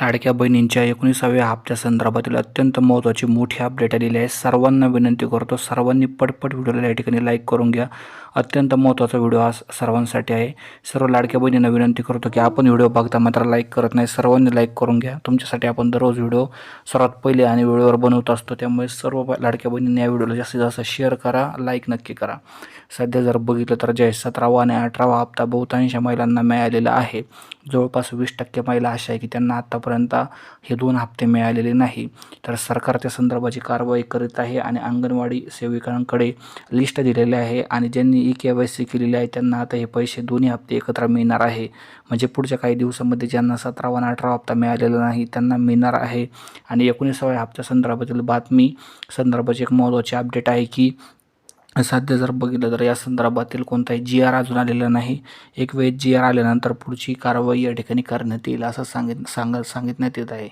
लाडक्या बहिणींच्या एकोणीसाव्या हप्त्या संदर्भातील अत्यंत महत्त्वाची मोठी अपडेट आलेली आहे. सर्वांना विनंती करतो सर्वांनी पटपट व्हिडिओला या ठिकाणी लाईक करून घ्या. अत्यंत महत्त्वाचा व्हिडिओ हा सर्वांसाठी आहे. सर्व लाडक्या बहिणींना विनंती करतो की आपण व्हिडिओ बघता मात्र लाईक करत नाही सर्वांनी लाईक करून घ्या. तुमच्यासाठी आपण दररोज व्हिडिओ सर्वात पहिले आणि वेळेवर बनवत असतो त्यामुळे सर्व लाडक्या बहिणींनी या व्हिडिओला जास्तीत जास्त शेअर करा लाईक नक्की करा. सध्या जर बघितलं तर जे सतरावा आणि अठरावा हप्ता बहुतांश महिलांना मिळालेला आहे. जवळपास वीस टक्के महिला अशा आहे की त्यांना आत्तापर्यंत हे दोन हप्ते मिळालेले नाही. तर सरकार त्या संदर्भाची कारवाई करीत आहे आणि अंगणवाडी सेविकांकडे लिस्ट दिलेली आहे आणि ज्यांनी ई के वाय सी केलेली आहे त्यांना आता हे पैसे दोन्ही हप्ते एकत्र मिळणार आहे. म्हणजे पुढच्या काही दिवसामध्ये ज्यांना सतरावा आणि अठरावा हप्ता मिळालेला नाही त्यांना मिळणार आहे. आणि एकोणीसाव्या हप्त्या संदर्भातील बातमी संदर्भाची एक महत्त्वाची अपडेट आहे की सध्या जर बघितलं तर या संदर्भातील कोणताही जी आर अजून आलेला नाही. एक वेळ जी आर आल्यानंतर पुढची कारवाई या ठिकाणी करण्यात येईल असं सांगित सांग सांगितण्यात येत आहे.